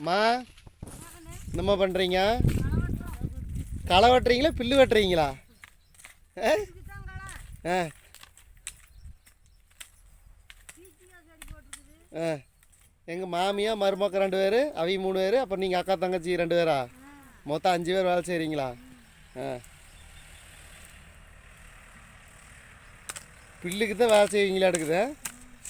அம்மா என்னம்மா பண்ணுறீங்க களை வெட்டுறீங்களா பில்லு வெட்டுறீங்களா? ஆ? ஆ. எங்கள் மாமியா மருமக்க ரெண்டு பேர் அவி மூணு பேர் அப்புறம் நீங்கள் அக்கா தங்கச்சி ரெண்டு பேரா? மொத்தம் அஞ்சு பேர் வேலை செய்கிறீங்களா ஆ. பில்லுக்கு தான் வேலை செய்வீங்களா எடுக்குது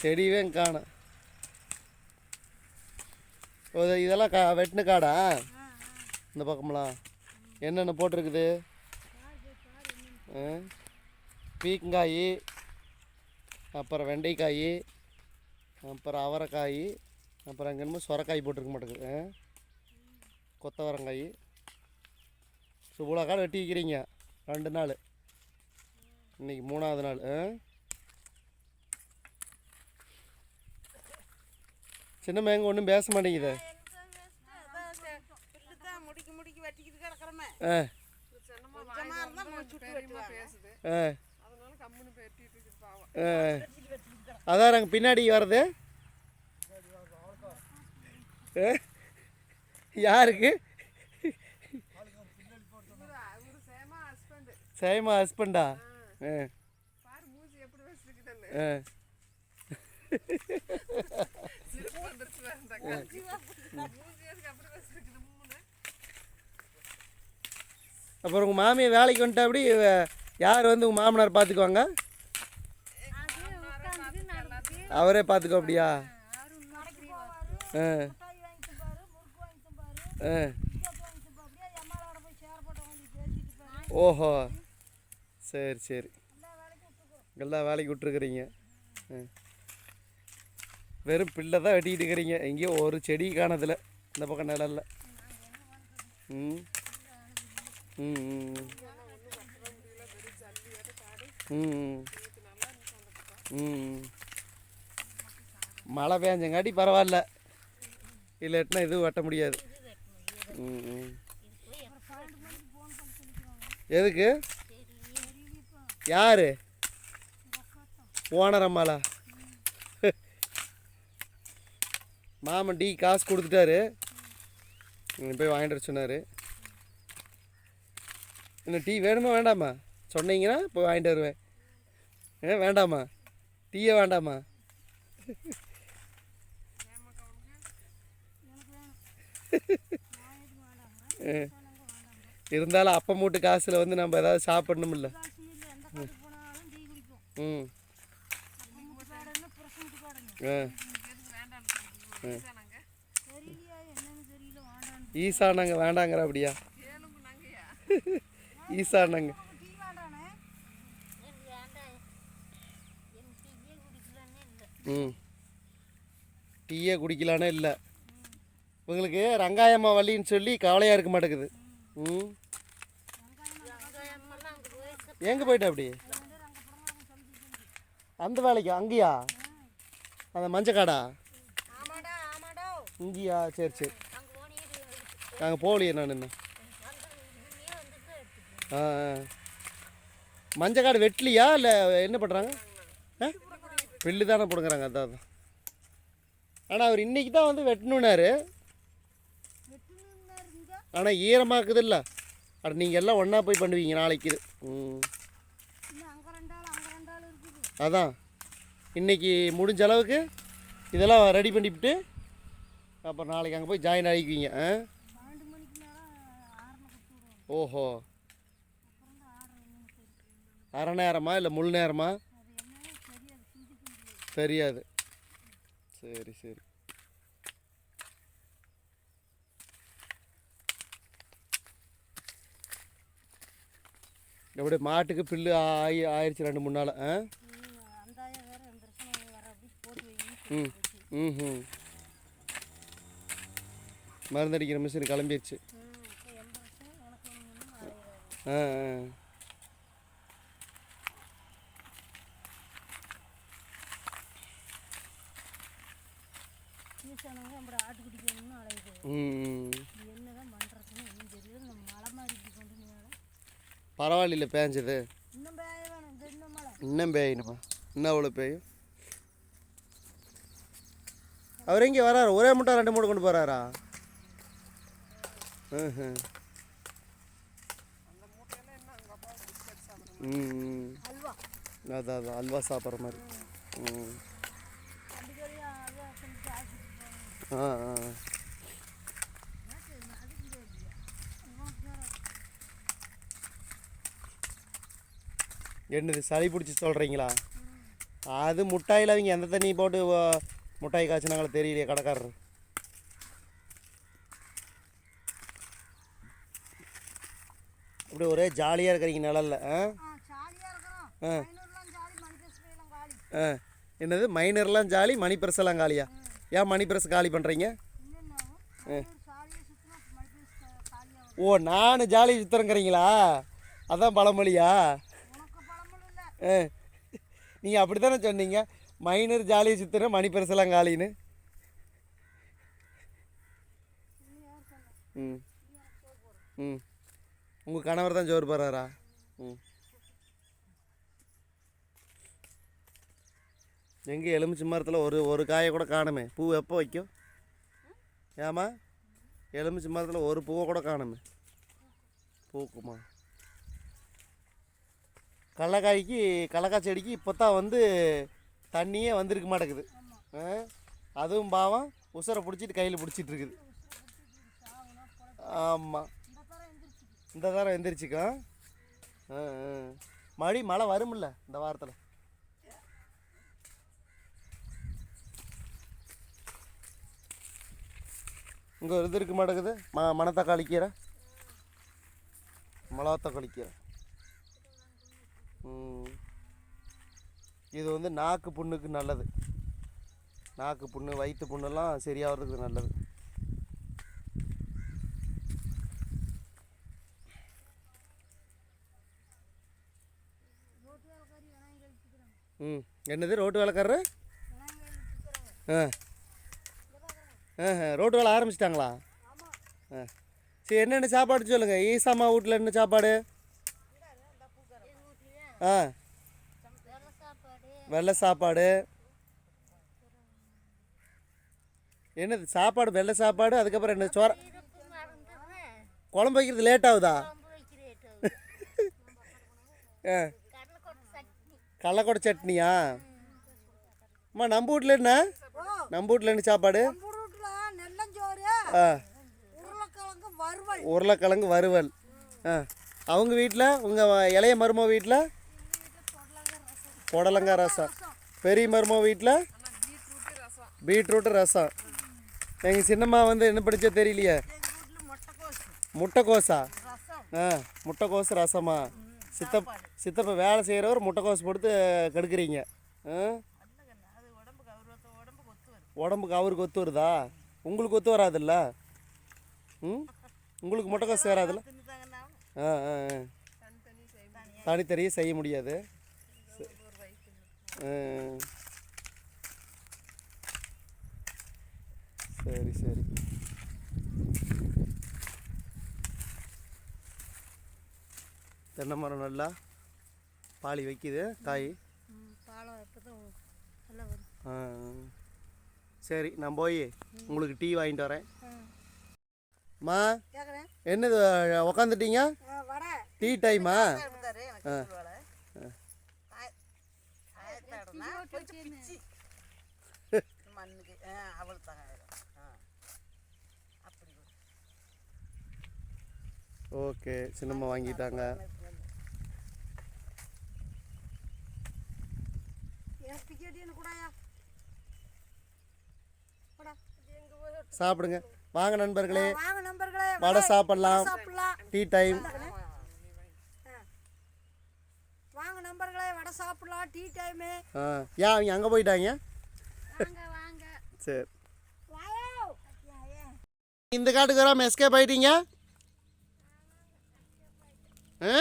செடியவே காணும். இதெல்லாம் கா வெட்டின காடா? இந்த பக்கமெல்லாம் என்னென்ன போட்டிருக்குது? ஆ? பீக்கங்காய் அப்புறம் வெண்டைக்காய் அப்புறம் அவரைக்காய் அப்புறம் அங்கே என்னமோ சொரக்காய் போட்டிருக்க மாட்டேங்குது. ஆ? கொத்தவரங்காய். இவ்வளோ காடு வெட்டி வைக்கிறீங்க. ரெண்டு நாள். இன்னைக்கு மூணாவது நாள். சின்ன மேங்க ஒன்றும் பேச மாட்டேங்குது. ஆ. ஆ. அதான் நாங்கள் பின்னாடி வர்றது? யாருக்கு? சேமா ஹஸ்பண்ட் ஆ. ஆ. அப்புறம் உங்கள் மாமியை வேலைக்கு வந்துட்டா அப்படி யார் வந்து உங்கள் மாமனார் பார்த்துக்குவாங்க? அவரே பார்த்துக்கோ அப்படியா? ஆ ஆ ஓஹோ. சரி சரி. எல்லா வேலைக்கு விட்ருக்குறீங்க ஆ வெறும் பிள்ளை தான் வெட்டிக்கிட்டு இருக்கிறீங்க. எங்கேயோ ஒரு செடி காணதில்லை. இந்த பக்கம் நிழல்ல. ம். மழை பேஞ்சங்காட்டி பரவாயில்ல. இல்லாட்டினா எதுவும் வெட்ட முடியாது. ம் எதுக்கு? யாரு? ஓனர் மாமன் டீ காசு கொடுத்துட்டாரு. போய் வாங்கிட்டு வர சொன்னார். இன்னும் டீ வேணுமா வேண்டாமா? சொன்னீங்கன்னா போய் வாங்கிட்டு வருவேன். ஏ வேண்டாமா? டீயே வேண்டாமா? இருந்தாலும் அப்பா மூட்டு காசில் வந்து நம்ம ஏதாவது சாப்பிடணும்ல. ம். ஆ ஈசானாங்க வேண்டாங்கிற அப்படியா? ஈசானாங்க. ம். டீயே குடிக்கலானே இல்லை. உங்களுக்கு ரங்காயம்மா வள்ளின்னு சொல்லி கவலையாக இருக்க மாட்டேங்குது. ம். எங்கே போயிட்ட அப்படி? அந்த வேலைக்கு? அங்கேயா? அந்த மஞ்சக்காடா? இங்கேயா? சரி சரி. நாங்கள் போகலையே நான் என்ன ஆ ஆ. மஞ்சக்காடு வெட்டலியா? இல்லை என்ன பண்ணுறாங்க ஆ? பில்லு தானே பிடுங்குறாங்க அதான் ஆனால் அவர் இன்றைக்கி தான் வந்து வெட்டணுன்னாரு ஆனால் ஈரமாக்குது இல்லை அட நீங்கள் எல்லாம் ஒன்றா போய் பண்ணுவீங்க நாளைக்கு. இது ம். அதான். இன்றைக்கி முடிஞ்ச அளவுக்கு இதெல்லாம் ரெடி பண்ணிவிட்டு அப்புறம் நாளைக்கு அங்கே போய் ஜாயின் ஆகிக்குவீங்க ஆ? ஓஹோ. அரை நேரமா இல்லை முழு நேரமா? தெரியாது. சரி சரி. எப்படி மாட்டுக்கு பில்லு ஆயி ஆயிடுச்சு ரெண்டு மூணு நாள் ஆ? ம் ம் ம். மருந்தடிக்கிற மிஷின் கிளம்பிடுச்சு ஆ ஆ ஆட்டுக்குடிக்கணும்னு அலையுது ம் ம். என்னதான் பண்ணுறதுன்னு ஒன்றும் தெரியல. இந்த மழை மாதிரி இப்படி கொண்டு மேலே பரவாயில்ல பேஞ்சது. இன்னும் பேய வேணும். இந்த இன்னும் மழை. இன்னும் பேயணுமா? இன்னும் அவ்வளோ பேயும் அவர் எங்கே வராரு? ஒரே மூட்டை ரெண்டு மூட்டை கொண்டு போகிறாரா ம் அதான் அதான். அல்வா சாப்பிட்ற மாதிரி. ம். ஆ ஆ. என்னது சளி பிடிச்சி சொல்கிறீங்களா அது முட்டாயில் அவங்க எந்த தண்ணி போட்டு முட்டாய் காய்ச்சினாங்களோ தெரியலையே கடைக்காரர். அப்படி ஒரே ஜாலியாக இருக்கிறீங்க நிழல்ல ஆ? ஆ என்னது மைனர்லாம் ஜாலி மணி பிரஸ்லாம் காலியா ஏன் மணி பிரஸ் காலி பண்ணுறீங்க ஓ நான் ஜாலி சுத்துறேங்கிறீங்களா? அதான் பழமொழியா உனக்கு பழமொழி இல்லை ஆ நீங்கள் அப்படி தானே சொன்னீங்க? மைனர் ஜாலியை சுற்றுறேன் மணி பிரஸ்லாம் காலின்னு. ம். ம். உங்கள் கணவர் தான் சோறு போடுறாரா? ம். எங்கே எலுமிச்சி மரத்தில் ஒரு ஒரு காயை கூட காணுமே. பூ எப்போ வைக்கும்? ஏமா எலுமிச்சி மரத்தில் ஒரு பூவை கூட காணுமே. பூக்குமா? கடலக்காய்க்கு கடலக்காய் செடிக்கு இப்போ தான் வந்து தண்ணியே வந்திருக்க மாட்டேங்குது. ஆ? அதுவும் பாவம் உசரை பிடிச்சிட்டு கையில் பிடிச்சிட்டு இருக்குது. ஆமாம் இந்த தரம் எந்திரிச்சிக்கோ. ஆ ஆ. மழை மழை வரும்ல இந்த வாரத்தில்? இங்கே ஒரு இது இருக்க மாட்டேங்குது. ம மணத்தக்காளி கீரை. மிளகாத்தக்காளி கீரை. இது வந்து நாக்கு புண்ணுக்கு நல்லது. நாக்கு புண்ணு வயிற்று புண்ணெல்லாம் சரியாகிறதுக்கு நல்லது. ம். என்னது ரோட்டு வேலைக்காரரு? ஆ. ஆ ரோட்டு வேலை ஆரம்பிச்சிட்டாங்களா? ஆ. சரி என்னென்ன சாப்பாடு சொல்லுங்கள் ஈசாமா வீட்டில் என்ன சாப்பாடு? ஆ. வெள்ளை சாப்பாடு. என்னது சாப்பாடு வெள்ளை சாப்பாடு அதுக்கப்புறம் என்ன சோற குழம்பு வைக்கிறது லேட் ஆகுதா? ஆ. கடலக்கொடை சட்னியா? அம்மா நம்ம வீட்டில் என்ன? நம்ம வீட்டில் என்ன சாப்பாடு? ஆ. உருளைக்கிழங்கு வறுவல். உருளைக்கிழங்கு வறுவல். ஆ. அவங்க வீட்டில் உங்கள் இளைய மருமக வீட்டில் புடலங்காய் ரசம். பெரிய மருமக வீட்டில் பீட்ரூட்டு ரசம். எங்கள் சின்னம்மா வந்து என்ன படிச்சா தெரியலையே? முட்டைக்கோசா. ஆ முட்டைக்கோசு ரசமா? சித்தப் சித்தப்பா வேலை செய்கிறவர் முட்டைக்கோசு கொடுத்து கெடுக்குறீங்க. ஆ? உடம்புக்கு அவருக்கு ஒத்து வருதா? உங்களுக்கு ஒத்து வராதுல்ல? ம்? உங்களுக்கு முட்டைக்கோசு வராதுல்ல ஆ ஆ ஆ. தனித்தனியே செய்ய முடியாது. சரி சரி. தென்னை மரம் நல்லா பாலி வைக்குது காய். ஆ சரி நான் போய் உங்களுக்கு டீ வாங்கிட்டு வரேன். கேட்குறேன் என்னது உக்காந்துட்டீங்க? டீ டைமா? இருந்தாரு எனக்கு சொல்லுவாள் மண்ணுக்கு அவள் தான் அப்படி ஓகே சின்னம்மா வாங்கிட்டாங்க. சாப்பிடுங்க. வாங்க நண்பர்களே. வாங்க நண்பர்களே. வடை சாப்பிடலாம். டீ டைம் வாங்க நண்பர்களே வடை சாப்பிடலாம் டீ டைமு ஆ ஏன் அவங்க அங்கே போயிட்டாங்க? வாங்க வாங்க. சரி. இந்த காட்டுக்கு வராமல் எஸ்கேப் ஆயிட்டீங்க? ஆ?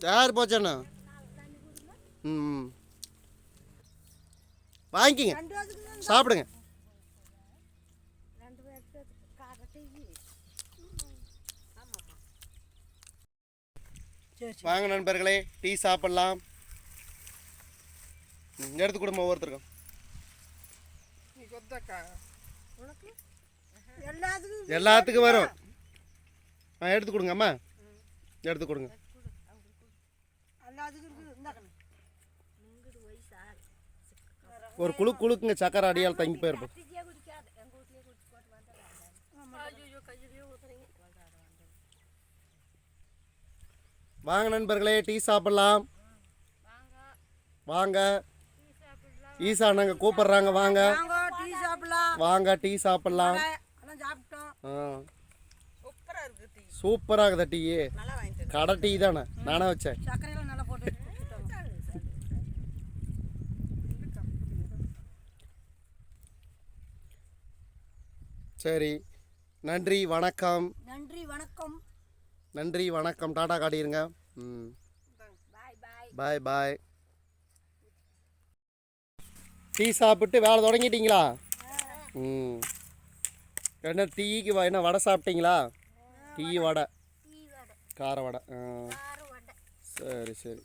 யார் போச்சாண்ணா ம். வாங்கிக்கிங்க. சாப்பிடுங்க ரெண்டு பேருக்கு காக்கா டீ வாங்க நண்பர்களே டீ சாப்பிடலாம். எடுத்து கொடுங்க ஒவ்வொருத்தருக்கும். எல்லாத்துக்கும் வரும். ஆ எடுத்து கொடுங்க அம்மா. எடுத்து கொடுங்க. ஒரு குழு குழுக்குங்க சக்கரை அடியால் தங்கி போயிருப்போம். வாங்க நண்பர்களே டீ சாப்பிட்லாம். வாங்க. ஈசா அண்ணங்க கூப்பிடுறாங்க வாங்க. வாங்க டீ சாப்பிடலாம். சூப்பராக இருக்குதா டீ. கடை டீ தானே நானே வச்சேன். சரி நன்றி வணக்கம். நன்றி வணக்கம். நன்றி வணக்கம். டாடா காட்டிடுங்க. ம். பாய் பாய் டீ சாப்பிட்டு வேலை தொடங்கிட்டீங்களா? ம். என்ன டீக்கு என்ன வடை சாப்பிட்டீங்களா? டீ வடை. கார வடை. ஆ. சரி சரி.